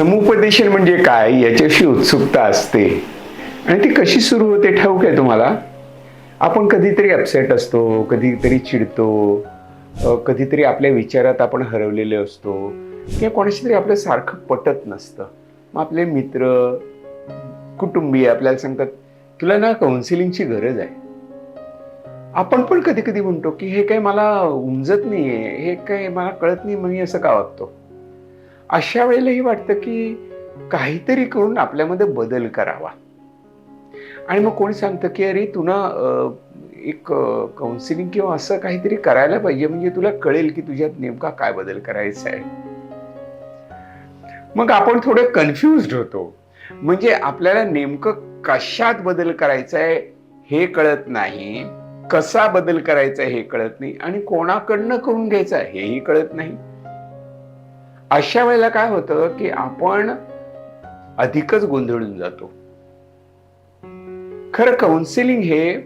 समुपदेशन म्हणजे काय? याच्याशी उत्सुकता असते. आणि ती कशी सुरू होते ठाऊक आहे तुम्हाला? आपण कधीतरी अपसेट असतो कधीतरी चिडतो कधीतरी आपल्या विचारात आपण हरवलेले असतो. किंवा कोणाशी तरी आपलं सारखं पटत नसतं. मग आपले मित्र कुटुंबीय आपल्याला सांगतात तुला ना काउन्सिलिंगची गरज आहे. आपण पण कधी कधी म्हणतो की हे काय मला उमजत नाहीये हे काय मला कळत नाही मी असं का वागतो? अशा वेळेलाही वाटतं की काहीतरी करून आपल्यामध्ये बदल करावा. आणि मग कोणी सांगतं की अरे तुला एक काउन्सिलिंग किंवा असं काहीतरी करायला पाहिजे म्हणजे तुला कळेल की तुझ्यात नेमका काय बदल करायचा आहे. मग आपण थोडे कन्फ्युज होतो. म्हणजे आपल्याला नेमकं कशात बदल करायचा आहे हे कळत नाही कसा बदल करायचा आहे हे कळत नाही आणि कोणाकडनं करून घ्यायचा आहे हेही कळत नाही. अशा वेळेला काय होतं की आपण अधिकच गोंधळून जातो. खरं काउन्सिलिंग हे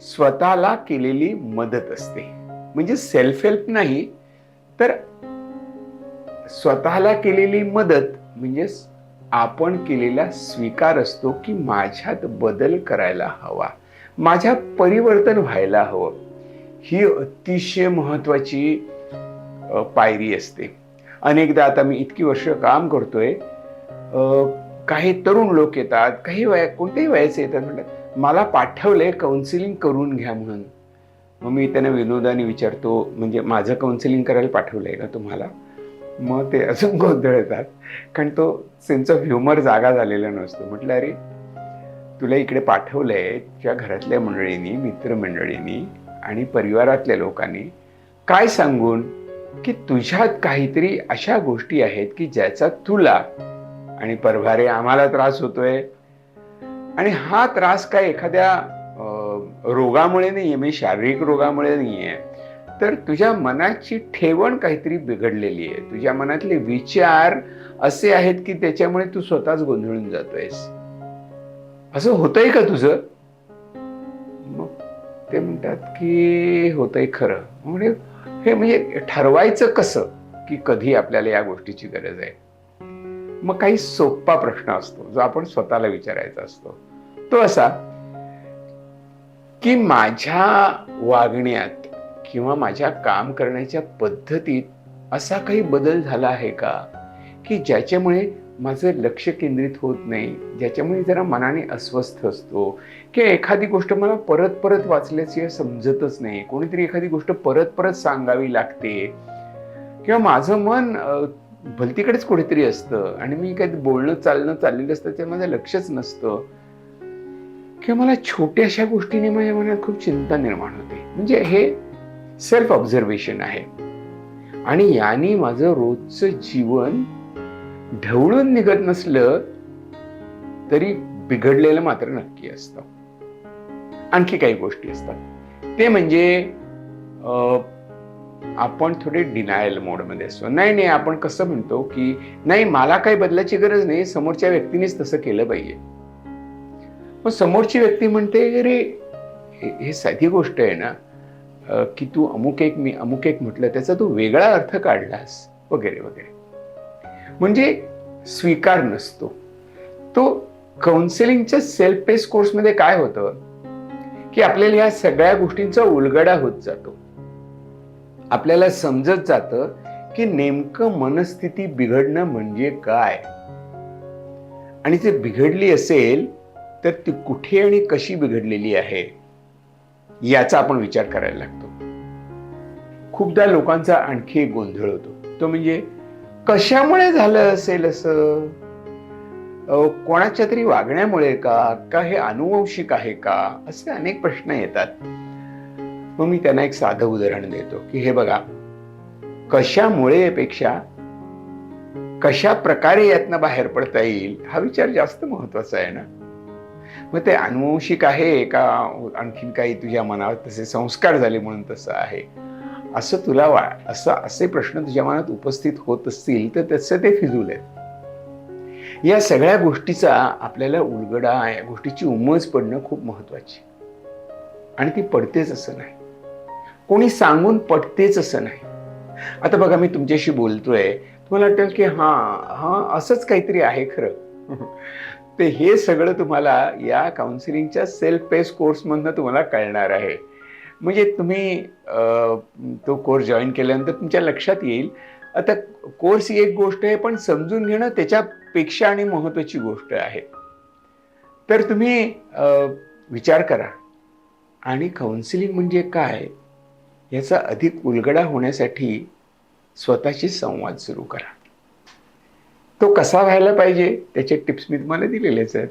स्वतःला केलेली मदत असते. म्हणजे सेल्फ हेल्प नाही तर स्वतःला केलेली मदत म्हणजे आपण केलेला स्वीकार असतो की माझ्यात बदल करायला हवा. माझ्यात परिवर्तन व्हायला हवं. ही अतिशय महत्वाची पायरी असते. अनेकदा आता मी इतकी वर्ष काम करतोय. काही तरुण लोक येतात काही वया कोणत्याही वयाचे येतात म्हणतात मला पाठवलंय काउन्सिलिंग करून घ्या म्हणून. मग मी त्यांना विनोदाने विचारतो म्हणजे माझं काउन्सिलिंग करायला पाठवलंय का तुम्हाला? मग ते अजून गोंधळ येतात कारण तो सेन्स ऑफ ह्युमर जागा झालेला नसतो. म्हटलं अरे तुला इकडे पाठवलंय तुझ्या घरातल्या मंडळींनी मित्रमंडळींनी आणि परिवारातल्या लोकांनी. काय सांगून? की तुझ्यात काहीतरी अशा गोष्टी आहेत की ज्याचा तुला आणि परभारे आम्हाला त्रास होतोय. आणि हा त्रास काय एखाद्या रोगामुळे नाहीये म्हणजे शारीरिक रोगामुळे नाहीये. तर तुझ्या मनाची ठेवण काहीतरी बिघडलेली आहे. तुझ्या मनातले विचार असे आहेत की त्याच्यामुळे तू स्वतःच गोंधळून जातोयस. असं होतंय का तुझं? मग ते म्हणतात की होतंय खरं. म्हणजे हे म्हणजे ठरवायचं कसं की कधी आपल्याला या गोष्टीची गरज आहे? मग काही सोपा प्रश्न असतो जो आपण स्वतःला विचारायचा असतो. तो असा की माझ्या वागण्यात किंवा माझ्या काम करण्याच्या पद्धतीत असा काही बदल झाला आहे का? की ज्याच्यामुळे माझं लक्ष केंद्रित होत नाही. ज्याच्यामुळे जरा मनाने अस्वस्थ असतो. की एखादी गोष्ट मला परत परत वाचल्याची समजतच नाही. कोणीतरी एखादी गोष्ट परत परत सांगावी लागते. किंवा माझं मन भलतीकडेच कुठेतरी असतं. आणि मी काही बोलणं चालणं चाललेलं असतं ते माझं लक्षच नसतं. किंवा मला छोट्याशा गोष्टीने माझ्या मनात खूप चिंता निर्माण होते. म्हणजे हे सेल्फ ऑब्झर्वेशन आहे. आणि याने माझं रोजचं जीवन ढवळून निघत नसलं तरी बिघडलेलं मात्र नक्की असतं. आणखी काही गोष्टी असतात. ते म्हणजे अं, आपण थोडे डिनायल मोडमध्ये असतो. नाही नाही आपण कसं म्हणतो की नाही मला काही बदलाची गरज नाही समोरच्या व्यक्तीनेच तसं केलं पाहिजे. मग समोरची व्यक्ती म्हणते अरे हे साधी गोष्ट आहे ना की तू अमुक एक मी अमुक एक म्हटलं त्याचा तू वेगळा अर्थ काढलास वगैरे वगैरे. म्हणजे स्वीकार नसतो. तो काउन्सिलिंगच्या सेल्फ पेस कोर्समध्ये काय होतं? की आपल्याला या सगळ्या गोष्टींचा उलगडा होत जातो. आपल्याला समजत जातं की नेमकं मनस्थिती बिघडणं म्हणजे काय? आणि ते बिघडली असेल तर ती कुठे आणि कशी बिघडलेली आहे? याचा आपण विचार करायला लागतो. खूपदा लोकांचा आणखी एक गोंधळ होतो. तो म्हणजे कशामुळे झालं असेल असं? कोणाच्या तरी वागण्यामुळे का? का हे अनुवंशिक आहे का? असे अनेक प्रश्न येतात. मग मी त्यांना एक साधं उदाहरण देतो की हे बघा. कशामुळे पेक्षा कशा प्रकारे यातनं बाहेर पडता येईल हा विचार जास्त महत्त्वाचा आहे ना? मग ते अनुवंशिक आहे का? आणखीन काही तुझ्या मनावर तसे संस्कार झाले म्हणून तसं आहे. असं तुला वा असं असे प्रश्न तुझ्या मनात उपस्थित होत असतील तर तसं ते फिजूल आहेत. या सगळ्या गोष्टीचा आपल्याला उलगडा या गोष्टीची उमज पडणं खूप महत्वाची. आणि ती पडतेच असं नाही. कोणी सांगून पडतेच असं नाही. आता बघा मी तुमच्याशी बोलतोय. तुम्हाला वाटेल की हां हां असंच काहीतरी आहे खरं. ते हे सगळं तुम्हाला या काउन्सिलिंगच्या सेल्फ पेस कोर्समधनं तुम्हाला कळणार आहे. म्हणजे तुम्ही तो कोर्स जॉईन केल्यानंतर तुमच्या लक्षात येईल. आता कोर्स ही एक गोष्ट आहे पण समजून घेणं त्याच्यापेक्षा आणि महत्त्वाची गोष्ट आहे. तर तुम्ही विचार करा. आणि काउन्सिलिंग म्हणजे काय? याचा अधिक उलगडा होण्यासाठी स्वतःशी संवाद सुरू करा. तो कसा व्हायला पाहिजे? त्याचे टिप्स मी तुम्हाला दिलेलेच आहेत.